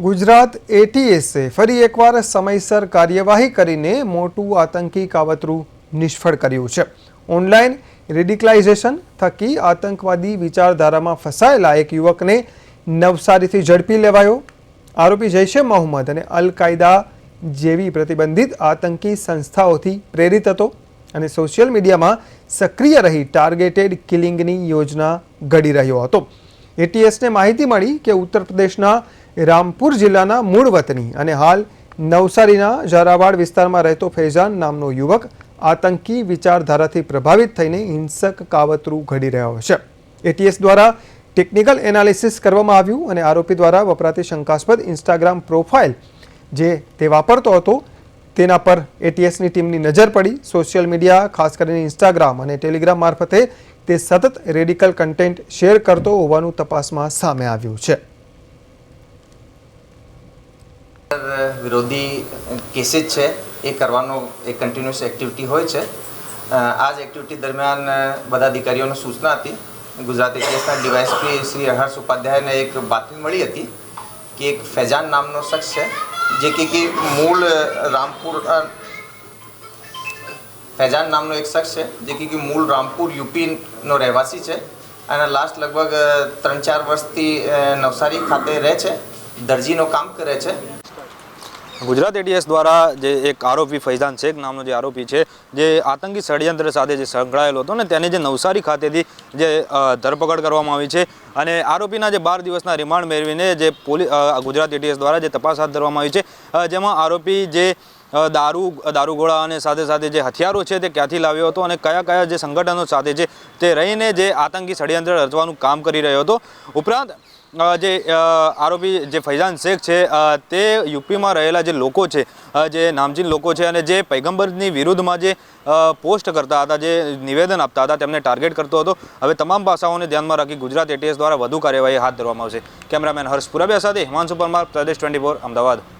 ગુજરાત એટીએસે ફરી એકવાર સમયસર કાર્યવાહી કરીને મોટું આતંકી કાવતરું નિષ્ફળ કર્યું છે. ઓનલાઈન રેડિકલાઇઝેશન થકી આતંકવાદી વિચારધારામાં ફસાયેલા એક યુવકને નવસારીથી ઝડપી લેવાયો. આરોપી જૈશે મોહમ્મદ અને અલ કાયદા જેવી પ્રતિબંધિત આતંકી સંસ્થાઓથી પ્રેરિત હતો અને સોશિયલ મીડિયામાં સક્રિય રહી ટાર્ગેટેડ કિલિંગની યોજના ઘડી રહ્યો હતો. એટીએસને માહિતી મળી કે ઉત્તર પ્રદેશના રામપુર જિલ્લાના મૂળ વતની અને હાલ નવસારીના ઝારાવાડ વિસ્તારમાં રહેતો ફૈઝાન નામનો યુવક આતંકી વિચારધારાથી પ્રભાવિત થઈને હિંસક કાવતરું ઘડી રહ્યો છે. એટીએસ દ્વારા ટેકનિકલ એનાલિસિસ કરવામાં આવ્યું અને આરોપી દ્વારા વપરાતી શંકાસ્પદ ઇન્સ્ટાગ્રામ પ્રોફાઇલ જે તે વાપરતો હતો તેના પર એટીએસની ટીમની નજર પડી. સોશિયલ મીડિયા, ખાસ કરીને ઇન્સ્ટાગ્રામ અને ટેલિગ્રામ મારફતે તે સતત રેડિકલ કન્ટેન્ટ શેર કરતો હોવાનું તપાસમાં સામે આવ્યું છે. વિરોધી કેસીસ છે, એ કરવાનો એક કન્ટિન્યુઅસ એક્ટિવિટી હોય છે. આ જ એક્ટિવિટી દરમિયાન બધા અધિકારીઓને સૂચના હતી ગુજરાત એટીએસના ડીવાયએસપી શ્રી હર્ષ ઉપાધ્યાયને એક બાતમી મળી હતી કે એક ફૈજાન નામનો શખ્સ છે, જે કે મૂળ રામપુર ફૈજાન નામનો એક શખ્સ છે, જે કે મૂળ રામપુર, યુપીનો રહેવાસી છે અને લાસ્ટ લગભગ ત્રણ ચાર વર્ષથી નવસારી ખાતે રહે છે, દરજીનું કામ કરે છે. ગુજરાત એટીએસ દ્વારા જે એક આરોપી ફૈઝાન શેખ નામનો જે આરોપી છે, જે આતંકી ષડયંત્ર સાથે જે સંકળાયેલો હતો ને તેની જે નવસારી ખાતેથી જે ધરપકડ કરવામાં આવી છે અને આરોપીના જે બાર દિવસના રિમાન્ડ મેળવીને જે પોલીસ ગુજરાત એટીએસ દ્વારા જે તપાસ હાથ ધરવામાં આવી છે જેમાં આરોપી જે દારૂ દારૂગોળા અને સાથે સાથે જે હથિયારો છે તે ક્યાંથી લાવ્યો હતો અને કયા કયા જે સંગઠનો સાથે છે તે રહીને જે આતંકી ષડયંત્ર રચવાનું કામ કરી રહ્યો હતો. ઉપરાંત જે આરોપી જે ફૈઝાન શેખ છે તે યુપીમાં રહેલા જે લોકો છે જે નામચીન લોકો છે અને જે પૈગંબરની વિરુદ્ધમાં જે પોસ્ટ કરતા હતા, જે નિવેદન આપતા હતા, તેમને ટાર્ગેટ કરતો હતો. હવે તમામ પાસાઓને ધ્યાનમાં રાખી ગુજરાત એટીએસ દ્વારા વધુ કાર્યવાહી હાથ ધરવામાં આવશે. કેમેરામેન હર્ષ પુરાબિયા સાથે હિમાંશુ પરમાર, પ્રદેશ ટ્વેન્ટી અમદાવાદ.